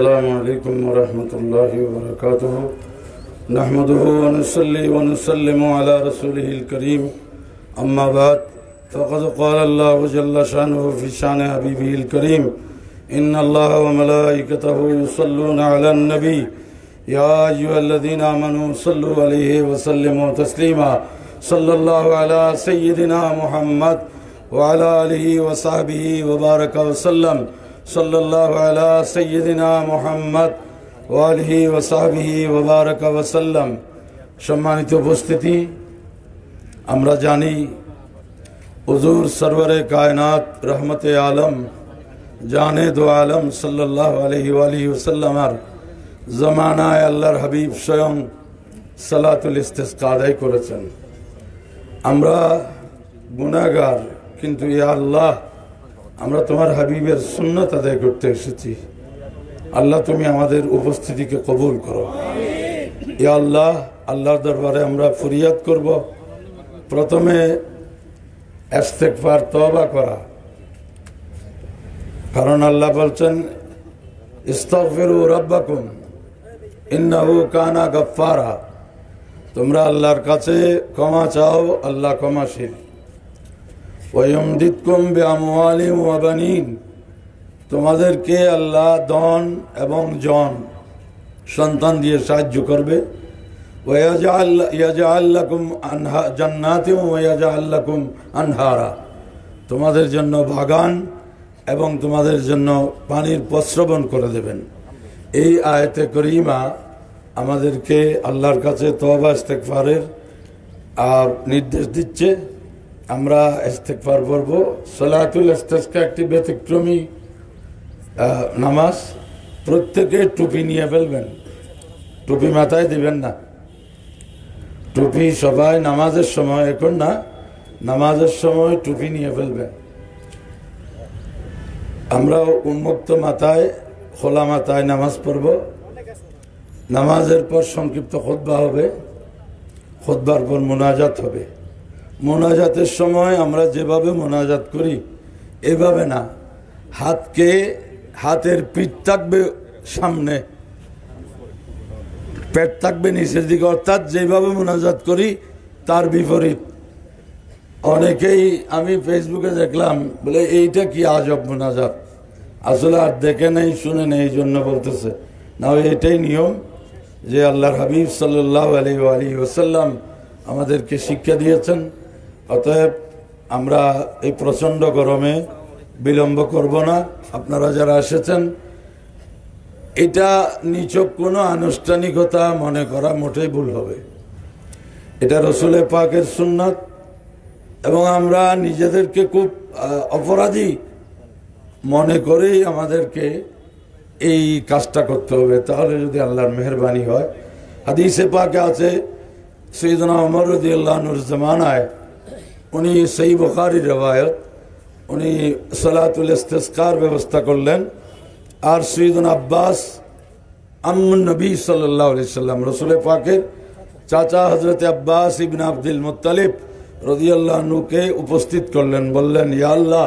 السلام عليكم ورحمة الله وبركاته. نحمده ونصلي ونسلم على رسوله الكريم. أما بعد فقد قال الله جل شأنه في شأن حبيبه الكريم. إن الله وملائكته يصلون على النبي. يا أيها الذين آمنوا صلوا عليه وسلموا تسليما. صلى الله على سيدنا محمد وعلى آله وصحبه وبارك وسلم. صلى الله على سيدنا محمد وآله وصحبه وبارك وسلم সম্মানিত উপস্থিতি আমরা জানি হুজুর সরওয়ারে কায়নাত রহমতে আলম জানে দো আলম সাল্লাহ আলহি আলহি ওসাল্লামার জমানায় আল্লাহর হাবিব স্বয়ং সালাতুল ইস্তেসকা আদায় করেছেন আমরা গুণাগার কিন্তু ইয়া আল্লাহ আমরা তোমার হাবিবের সুন্নত আদায় করতে এসেছি। আল্লাহ তুমি আমাদের উপস্থিতিকে কবুল করো। ইয়া আল্লাহ আল্লাহর দরবারে আমরা ফরিয়াদ করব। প্রথমে এস্তেকফার তবা করা। কারণ আল্লাহ বলছেন ইস্তফিরু রব্বাকুম ইন্নাহু কানা গফারা তোমরা আল্লাহর কাছে ক্ষমা চাও আল্লাহ ক্ষমাশীল। তোমাদেরকে আল্লাহ দন এবং জন, সন্তান দিয়ে সাহায্য করবে। ওয়াজাল্লাকুম আনহা জান্নাতিম ওয়াজাল্লাকুম আনহারা। তোমাদের জন্য বাগান এবং তোমাদের জন্য পানির প্রশ্রবণ করে দেবেন। এই আয়তে করিমা আমাদেরকে আল্লাহর কাছে তবা ইস্তেকফারের আর নির্দেশ দিচ্ছে। আমরা ইস্তেকফার পড়ব, সলাতুল ইস্তেসকা একটি ব্যতিক্রমী নামাজ। প্রত্যেকে টুপি নিয়ে ফেলবেন। টুপি মাথায় দিবেন না। টুপি সবাই নামাজের সময় এখন না, নামাজের সময় টুপি নিয়ে ফেলবেন। আমরা উন্মুক্ত মাথায়, খোলা মাথায় নামাজ পড়ব। নামাজের পর সংক্ষিপ্ত খোদ্া হবে। খোদ্বার পর মোনাজাত হবে। মোনাজাতের সময় আমরা যেভাবে মোনাজাত করি, এভাবে না। হাতকে, হাতের পিঠ থাকবে সামনে, পেট থাকবে নিচের দিকে। অর্থাৎ যেভাবে মোনাজাত করি, তার বিপরীত। অনেকেই আমি ফেসবুকে দেখলাম, বলে, এইটা কি আজব মোনাজাত? আসলে আর দেখে নেই, শুনে নেই, এই জন্য বলতেছে। না এটাই নিয়ম যে আল্লাহর হাবিব সাল্লাহ আলী আলী ওসাল্লাম আমাদেরকে শিক্ষা দিয়েছেন। অতএব আমরা এই প্রচণ্ড গরমে বিলম্ব করব না। আপনারা যারা এসেছেন, এটা নিচক কোনো আনুষ্ঠানিকতা মনে করা মোটেই ভুল হবে। এটা রসুলের পাকের সুন্নাত এবং আমরা নিজেদেরকে খুব অপরাধী মনে করেই আমাদেরকে এই কাজটা করতে হবে। তাহলে যদি আল্লাহর মেহরবানি হয়। হাদিসে পাকে আছে সৈদনা অমর রদি জমানায় উনি সেই বখারি রেওয়ায়ত, উনি সালাতুল ইস্তেস্কার ব্যবস্থা করলেন। আর সৈদন আব্বাস আম্মুন নবী সাল্লাম, রসুল পাকের চাচা হজরত আব্বাস ইবিন আব্দুল মুতালিব রদিয়াল্লাহনুকে উপস্থিত করলেন, বললেন, ইয়া আল্লাহ,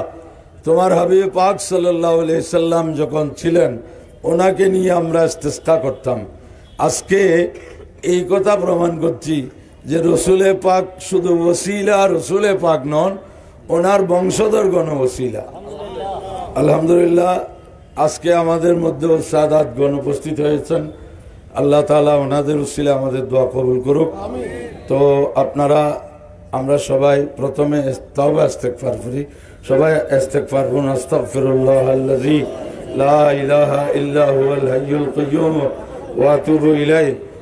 তোমার হাবিব পাক সাল্লাহ সাল্লাম যখন ছিলেন, ওনাকে নিয়ে আমরা ইস্তেস্কা করতাম। আজকে এই কথা প্রমাণ করছি যে রসুলে পাক শুধু ওসিলা, রসুলে পাক নন, ওনার বংশধর গণ ওসিলা। আলহামদুলিল্লাহ, আজকে আমাদের মধ্যে সাদাত গণ উপস্থিত হয়েছেন। আল্লাহ তালা ওনাদের উসিলে আমাদের দোয়া কবুল করুক। তো আপনারা, আমরা সবাই প্রথমে তবে ইস্তেকফার করি। সবাই করুন, আস্তাগফিরুল্লাহ আল্লাযী লা ইলাহা ইল্লা হুয়াল হাইয়ুল কাইয়্যুম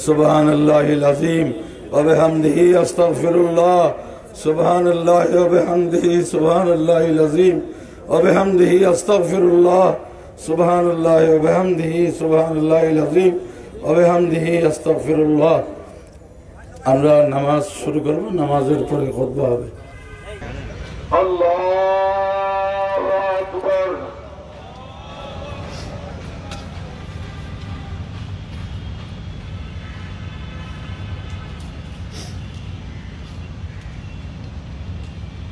سبحان الله العظيم وبحمده أستغفر الله سبحان الله وبحمده سبحان الله العظيم وبحمده أستغفر الله سبحان الله وبحمده سبحان الله العظيم অবিহামদিহি আস্তাগফিরুল্লাহ আমরা নামাজ শুরু করব নামাজের পরে খুতবা হবে الله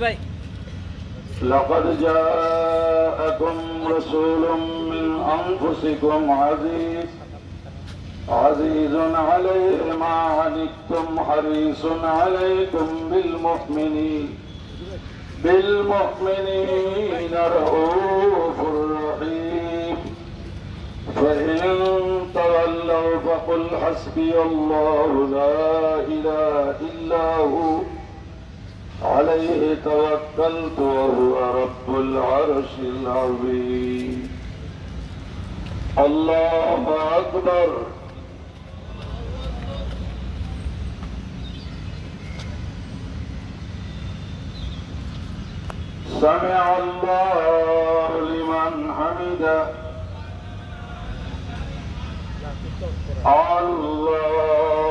ভাই لقد جاءكم رسول من أنفسكم عزيز عزيز عليه ما عنتم حريص عليكم بالمؤمنين بالمؤمنين رؤوف رحيم فإن تولوا فقل حسبي الله لا إله إلا هو عليه توكلت وهو رب العرش العظيم. الله أكبر. سمع الله لمن حمده. الله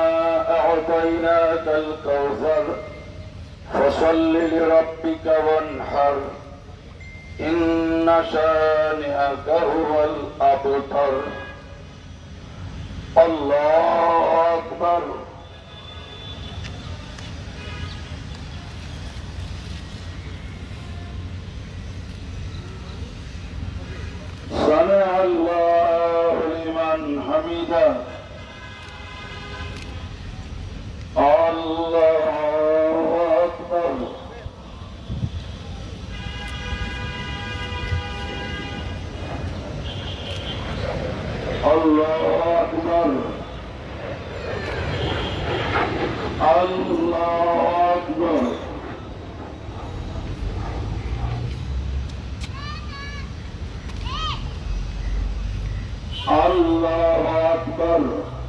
أعطيناك الكوثر. فصل لربك وانحر. إن شانئك هو الأبتر. الله أكبر. سمع الله لمن حمده. আল্লাহ আকবর।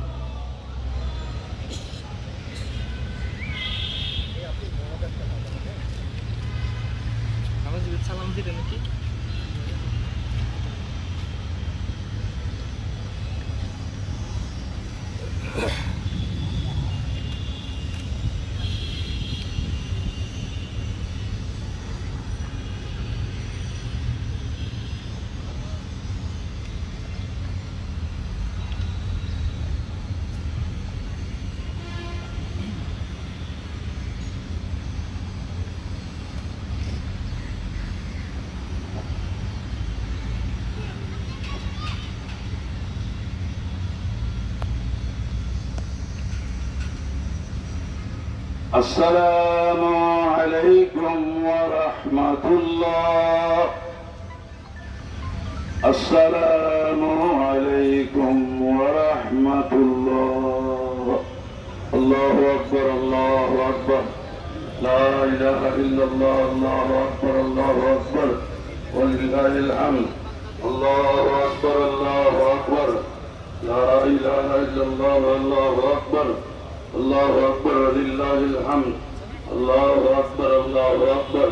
السلام عليكم ورحمة الله. السلام عليكم ورحمة الله. الله أكبر الله أكبر. لا إله إلا الله الله أكبر الله أكبر. ولله الحمد. الله أكبر الله أكبر. لا إله إلا الله الله أكبر. الله أكبر ولله الحمد. الله أكبر الله أكبر.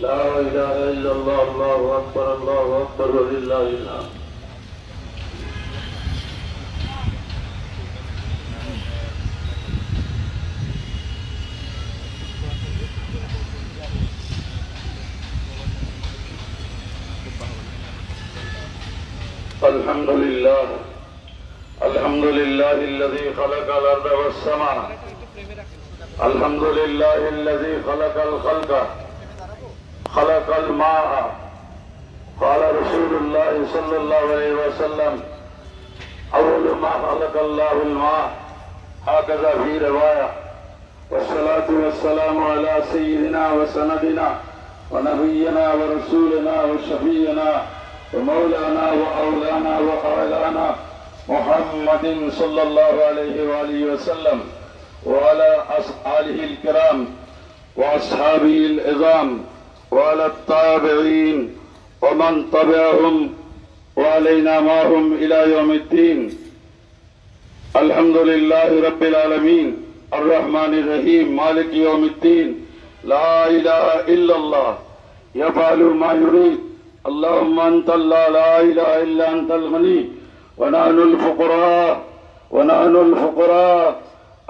لا إله إلا الله الله أكبر الله أكبر ولله الحمد. الحمد لله. الحمد لله الذي خلق الأرض والسماء. الحمد لله الذي خلق الخلق. خلق الماء. قال رسول الله صلى الله عليه وسلم أول ما خلق الله الماء. هكذا في رواية. والصلاة والسلام على سيدنا وسندنا ونبينا ورسولنا وشفينا ومولانا وأولانا وأعلانا محمد صلى الله عليه وآله وسلم وعلى آله الكرام وأصحابه العظام وعلى التابعين ومن تبعهم وعلينا معهم إلى يوم الدين. الحمد لله رب العالمين. الرحمن الرحيم. مالك يوم الدين. لا إله إلا الله. يفعل ما يريد. اللهم أنت الله لا إله إلا أنت الغني. ونحن الفقراء ونحن الفقراء.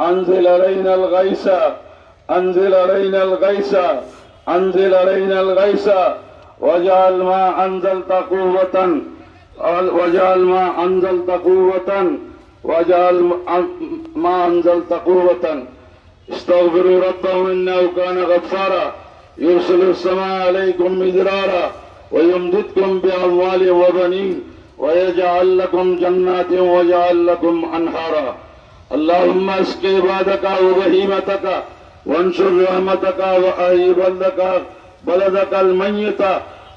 أنزل علينا الغيث أنزل علينا الغيث أنزل علينا الغيث. واجعل ما أنزلت قوة واجعل ما أنزلت قوة واجعل ما أنزلت قوة. استغفروا ربهم إنه كان غفارا. يرسل السماء عليكم مدرارا ويمددكم بأموال وبنين. ويجعل لكم جنات ويجعل لكم أنهارا. اللهم اسق عبادك وبهيمتك وانشر رحمتك وأهي بلدك بلدك الميت.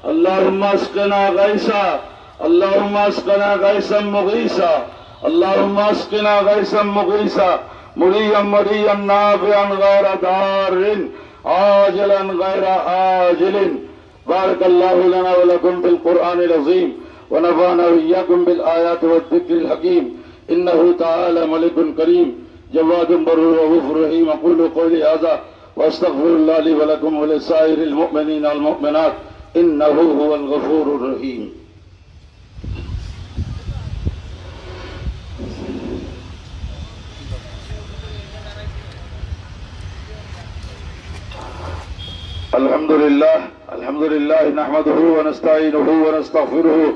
اللهم اسقنا غيثا. اللهم اسقنا غيثا مغيثا. اللهم اسقنا غيثا مغيثا. مريا مريا نافعا غير ضار عاجلا غير آجل بارك الله لنا ولكم في القرآن العظيم. ونفعنا وإياكم بالآيات والذكر الحكيم. إنه تعالى ملك كريم. جواد بر رؤوف رحيم. أقول قولي هذا وأستغفر الله لي ولكم ولسائر المؤمنين والمؤمنات. إنه هو الغفور الرحيم. الحمد لله. الحمد لله نحمده ونستعينه ونستغفره.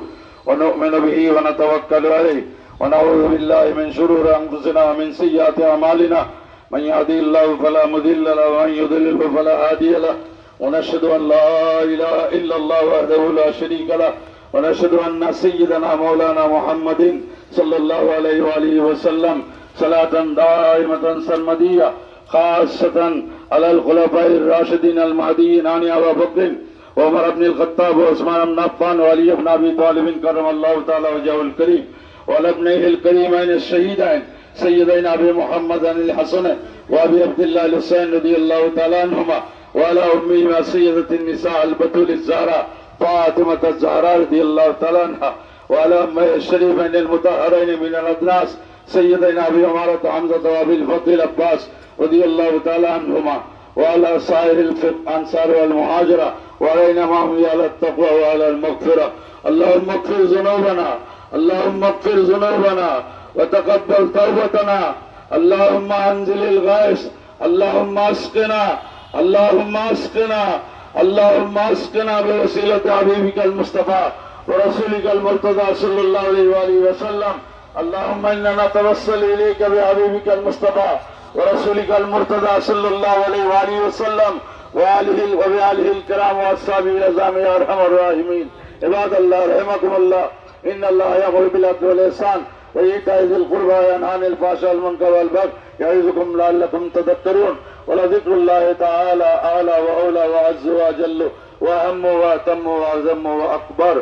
ونؤمن به ونتوكل عليه ونعوذ بالله من شرور أنفسنا ومن سيئات أعمالنا. من يهدي الله فلا مضل له ومن يضلل فلا هادي له. ونشهد أن لا إله إلا الله وحده لا شريك له. ونشهد أن سيدنا مولانا محمد صلى الله عليه وآله وسلم صلاة دائمة سرمديه خاصة على الخلفاء الراشدين المهديين عن أبا بكر وعمر بن الخطاب وعثمان بن عفان وعلي بن أبي طالب كرم الله تعالى وجهه الكريم وعلى ابنيه الكريمين الشهيدين سيدين أبي محمد الحسن وأبي عبد الله الحسين رضي الله تعالى عنهما وعلى أمهما سيدة النساء البتول الزهراء فاطمة الزهراء رضي الله تعالى عنها وعلى أمه الشريفين المطهرين من الأدناس سيدنا أبي عمارة حمزة وأبي الفضل العباس رضي الله تعالى عنهما. وعلى سائر الأنصار والمهاجرة وعلينا معهم على التقوى وعلى المغفرة. اللهم اغفر ذنوبنا اللهم اغفر ذنوبنا وتقبل توبتنا. اللهم أنزل الغيث اللهم أسقنا اللهم أسقنا اللهم أسقنا بوسيلة حبيبك المصطفى ورسولك المرتضى صلى الله عليه وآله وسلم. اللهم إنا نتوسل إليك بحبيبك المصطفى ورسولك المرتضى صلى الله عليه وآله وسلم وآله وبآله الكرام وأصحابه العظام يا أرحم الراحمين. عباد الله رحمكم الله. إن الله يأمر بالعدل والإحسان وإيتاء ذي القربى وينهى عن الفحشاء والمنكر والبغي يعظكم لعلكم تذكرون. ولذكر الله تعالى أعلى وأولى وأعز وأجل وأهم وأتم وأعظم وأكبر.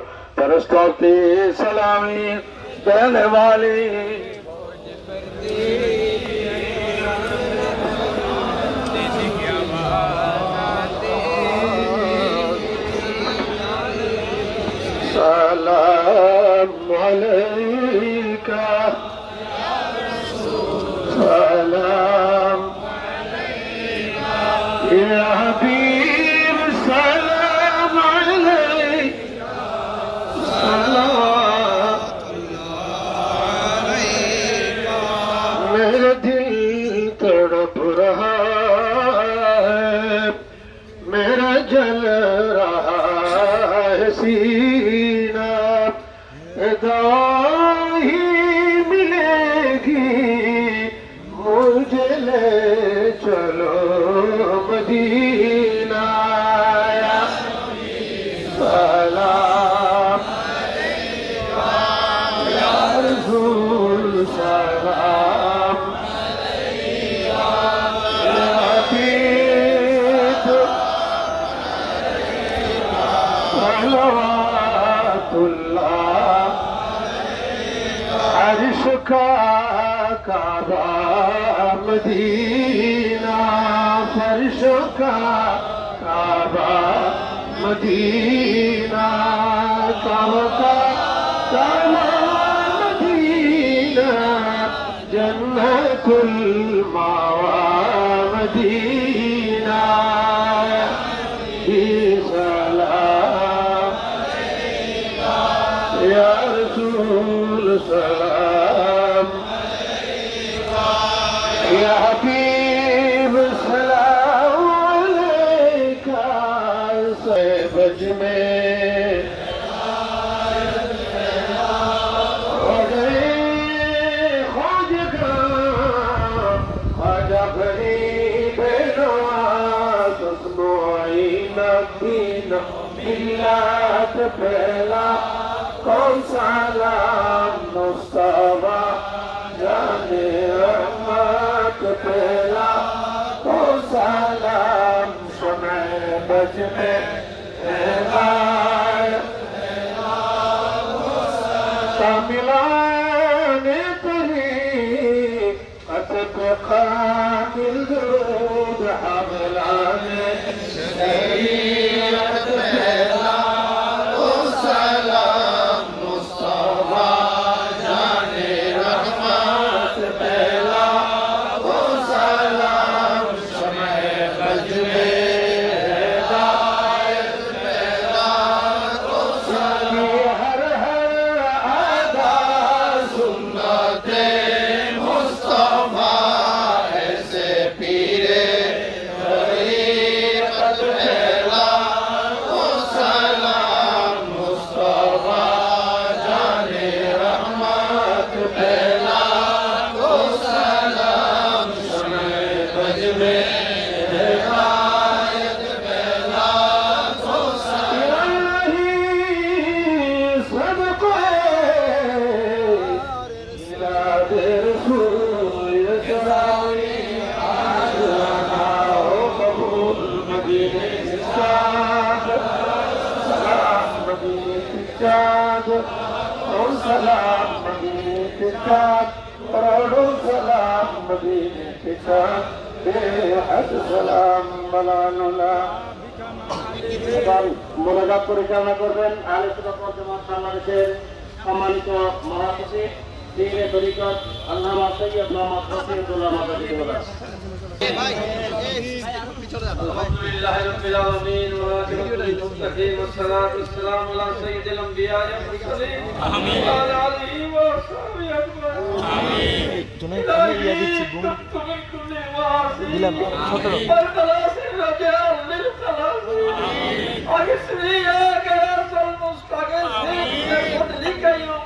کی سلامی دینے والی سلام عليك سلام اللہ عرش کا کعبہ مدینہ فرش کا کعبہ مدینہ کعبہ کا کعبہ مدینہ جنت المعبہ तस्मोईन दीन मिलात पहला कौन सा नाम मुस्तफा जाने रहमत पहला कौन सा नाम سلام مدينة تاج کروڑوں سلام مدینے تاج بے حد سلام ملان اللہ মোনাজাত পরিচালনা করবেন আলোচনা করবেন বাংলাদেশের সম্মানিত মহাসচিব দিনে তরিকত আল্লামা সৈয়দ মোহাম্মদ রফিউল্লাহ মাদানী الحمد لله رب العالمين والعاقبة للمتقين والصلاة والسلام على سيد الأنبياء والمرسلين وعلى آله وصحبه أجمعين إلهي كنت من كل وعاسي والخلاص الرجاء للخلاص أغثني يا غياث المستغيثين بفضلك يوم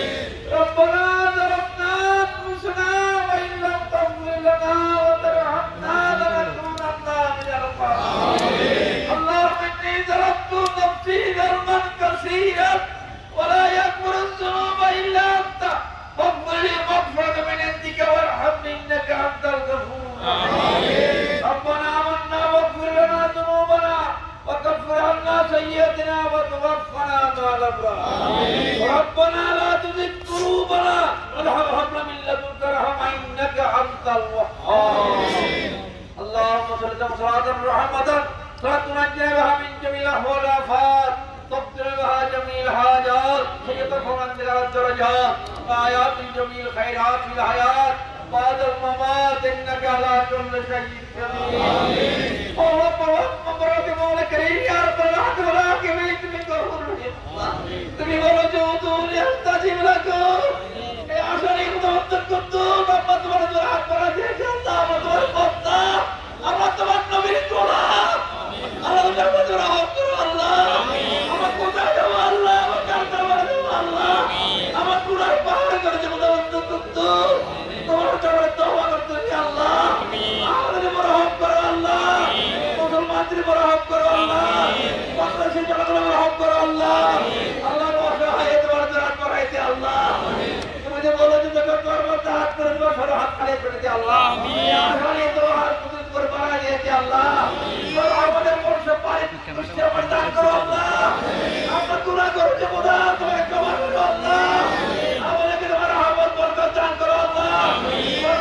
الحاجات ويترفع عن الدرجات آيات جميع الخيرات في الحياة بعد الممات إنك على كل شيء قدير اللهم رب برد مولا كريم يا رب العالمين والعاقبين من غفور তুমি বলো যে তুমি আস্তাজিব লাগো এই আসলে কিন্তু করতো আমরা তোমার জন্য হাত করা দিয়েছি আল্লাহ আমরা তোমার কর্তা আমরা তোমার নবীর তোলা আল্লাহ তোমার জন্য হক করতো তোমার জন্য তবা করতে আল্লাহ। আমাদের বড় হক করো, আল্লাহ। মুসলমানদের বড় হক করো, আল্লাহ। বাংলাদেশের জনগণের বড় হক করো, আল্লাহ। আল্লাহ অসহায় তোমার হাত করাইতে আল্লাহ। তুমি যে বলো যে যখন তোমার মধ্যে হাত করে তোমার সরো হাত খালি তোমার আমার দান করো যে বোধা তোমাকে ক্ষমা আল্লাহ আমাদেরকে তোমার রহমত বরকত দান করো আল্লাহ তোমার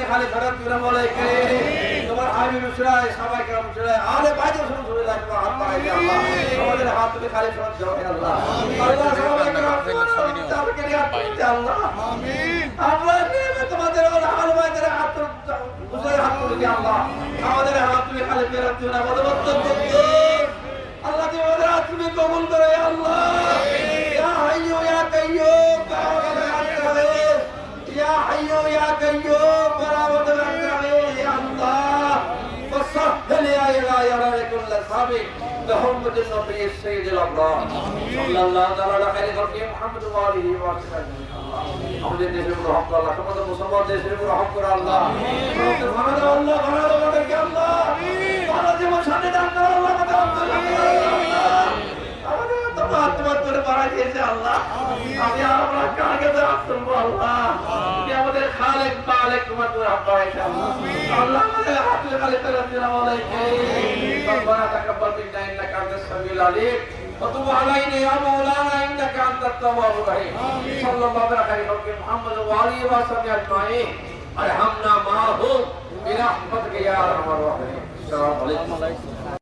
করা আল্লাহ তুমি খালি ফেরত দিলে বলে কে? তোমার হাবি মুসরাই সবাই কেরাম মুসরাই আলে বাইরে করে দাও তোমার হাত করা দিয়ে আল্লাহ। তোমাদের হাত তুমি খালি ফেরত দাও হে আল্লাহ। আল্লাহ, সবাই কেরাম তাদেরকে হাত দিতে আল্লাহ। আমিন নেমে তোমাদের ওর হাল বাইরে হাত মুসরাই হাত করে দিয়ে আল্লাহ। আমাদের হাত তুমি খালি ফেরত দিও না, বলে বদ্ধ আল্লাহ, তুমি আমাদের হাত তুমি কবুল করে, হে আল্লাহ। ইয়া হাইয়ু, ইয়া يا حي يا قيوم برامة الأكرمين يا الله وسهل يا إلهي على كل سابق بحرمة النبي السيد الأبرار صلى الله تعالى على خير خلقه محمد وآله وسلم আমাদের দেশের উপর হক আল্লাহ সমস্ত মুসলমান দেশের উপর হক করে আল্লাহ সমস্ত ভালো আল্লাহ ভালো আমাদেরকে আল্লাহ ভালো জীবন সাথে দান করে আল্লাহ আমাদের আল্লাহ আমাদের তোমার তোমার করে বাড়াই দিয়েছে আল্লাহ আমি আর আমরা কাকে তো আসবো আল্লাহ তুমি আমাদের খালেক মালেক তোমার করে হাত বাড়াইছে আল্লাহ আল্লাহ আমাদের হাত খালি করে দিলাম আলাইকে ربنا تقبل منا انك انت السميع العليم وتب علينا يا مولانا انك انت التواب الرحيم صلى الله على خير خلق محمد وعلى اله وصحبه اجمعين ارحمنا معهم برحمتك يا ارحم الراحمين السلام عليكم